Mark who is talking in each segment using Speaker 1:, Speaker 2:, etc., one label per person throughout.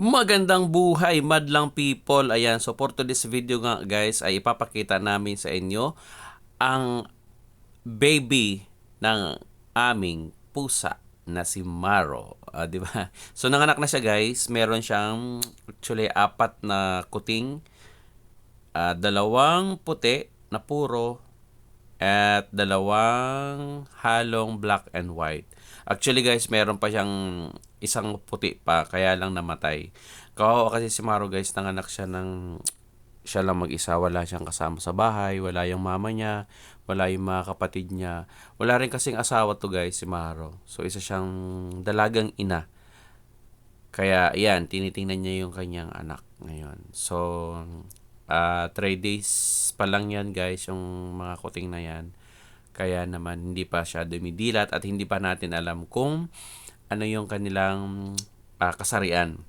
Speaker 1: Magandang buhay, madlang people. Ayan, so for today's video nga guys, ay ipapakita namin sa inyo ang baby ng aming pusa na si Maro. Ah, di ba? So nanganak na siya guys. Meron siyang actually apat na kuting, ah, dalawang puti na puro at dalawang halong black and white. Actually guys, meron pa siyang isang puti pa, kaya lang namatay. Kawawa kasi si Maro guys, nanganak siya ng siya lang mag-isa, wala siyang kasama sa bahay, wala yung mama niya, wala yung mga kapatid niya. Wala rin kasing asawa to guys, si Maro. So isa siyang dalagang ina. Kaya yan, tinitingnan niya yung kanyang anak ngayon. So, ah 3 days pa lang yan guys, yung mga kuting na yan. Kaya naman hindi pa siya dumidilat at hindi pa natin alam kung ano yung kanilang ah, kasarian.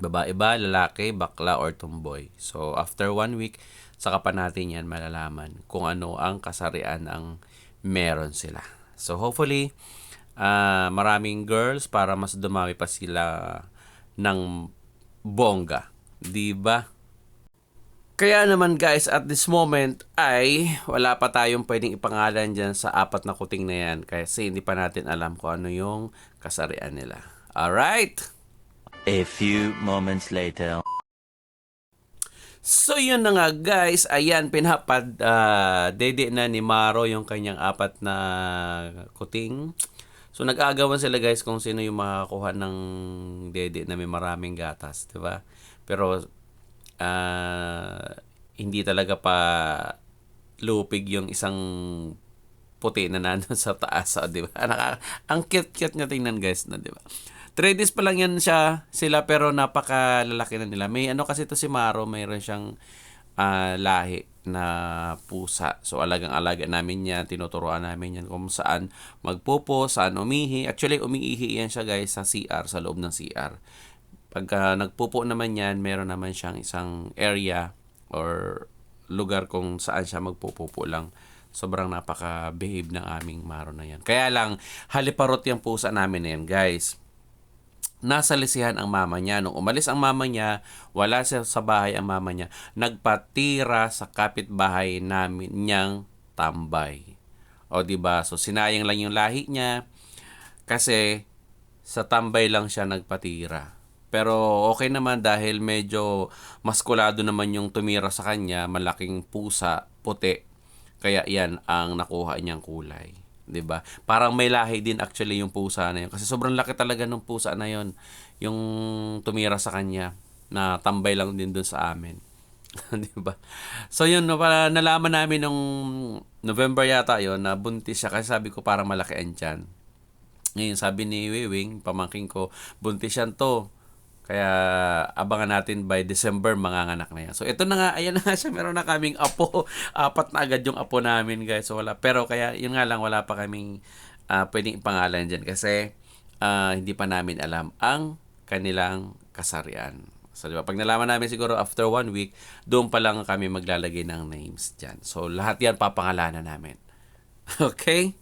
Speaker 1: Babae ba, lalaki, bakla, or tomboy. So, after one week, saka pa natin yan malalaman kung ano ang kasarian ang meron sila. So, hopefully, ah, maraming girls para mas dumami pa sila ng bongga. Di ba? Kaya naman guys, at this moment ay wala pa tayong pwedeng ipangalan dyan sa apat na kuting na yan kasi hindi pa natin alam kung ano yung kasarian nila. Alright?
Speaker 2: A few moments later.
Speaker 1: So yun na nga guys, ayan pinapad ah, dede na ni Maro yung kanyang apat na kuting. So nag-aagawan sila guys kung sino yung makakuha ng dede na may maraming gatas, 'di ba? Pero ah, hindi talaga pa lupig yung isang puti na nandun sa taas, oh, 'di ba? Naka, ang cute-cute niya tingnan guys, na 'di ba? 3 days pa lang yan siya sila pero napakalalaki na nila. May ano kasi to si Maro, mayroon siyang ah, lahi na pusa. So alagang-alaga namin yan, tinuturuan namin yan kung saan magpupo, saan umihi. Actually, umiihi yan siya guys sa CR, sa loob ng CR. Pagka nagpupo naman yan, meron naman siyang isang area or lugar kung saan siya magpupupo lang. Sobrang napaka-behave ng aming Maro na yan. Kaya lang, haliparot yung pusa namin na yan, guys nasa lisihan ang mama niya. Nung umalis ang mama niya, wala siya sa bahay ang mama niya, nagpatira sa kapitbahay namin niyang tambay. O di ba? So sinayang lang yung lahi niya kasi sa tambay lang siya nagpatira. Pero okay naman dahil medyo maskulado naman yung tumira sa kanya, malaking pusa, puti. Kaya yan ang nakuha niyang kulay. 'di ba? Parang may lahi din actually yung pusa na yun kasi sobrang laki talaga ng pusa na yon yung tumira sa kanya na tambay lang din dun sa amin. 'Di ba? So yun no, para nalaman namin nung November yata yon na buntis siya kasi sabi ko parang malaki ang tiyan. Ngayon sabi ni Wiwing, pamangking ko, buntis yan to. Kaya abangan natin by December manganganak na yan. So ito na nga, ayan na nga siya, meron na kaming apo. Apat na agad yung apo namin guys. So wala, pero kaya yun nga lang, wala pa kaming ah, pwedeng ipangalan dyan kasi ah, hindi pa namin alam ang kanilang kasarian. So, di ba? Pag nalaman namin siguro after one week, doon pa lang kami maglalagay ng names dyan. So, lahat yan papangalanan namin. Okay?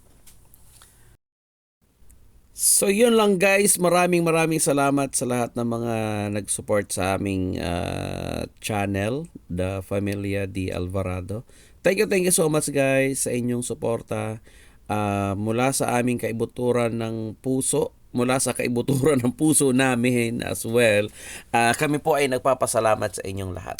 Speaker 1: So yun lang guys, maraming maraming salamat sa lahat ng mga nag-support sa aming ah, channel, The Familia di Alvarado. Thank you, thank you so much guys sa inyong suporta Ah, mula sa aming kaibuturan ng puso, mula sa kaibuturan ng puso namin as well. Ah, kami po ay nagpapasalamat sa inyong lahat.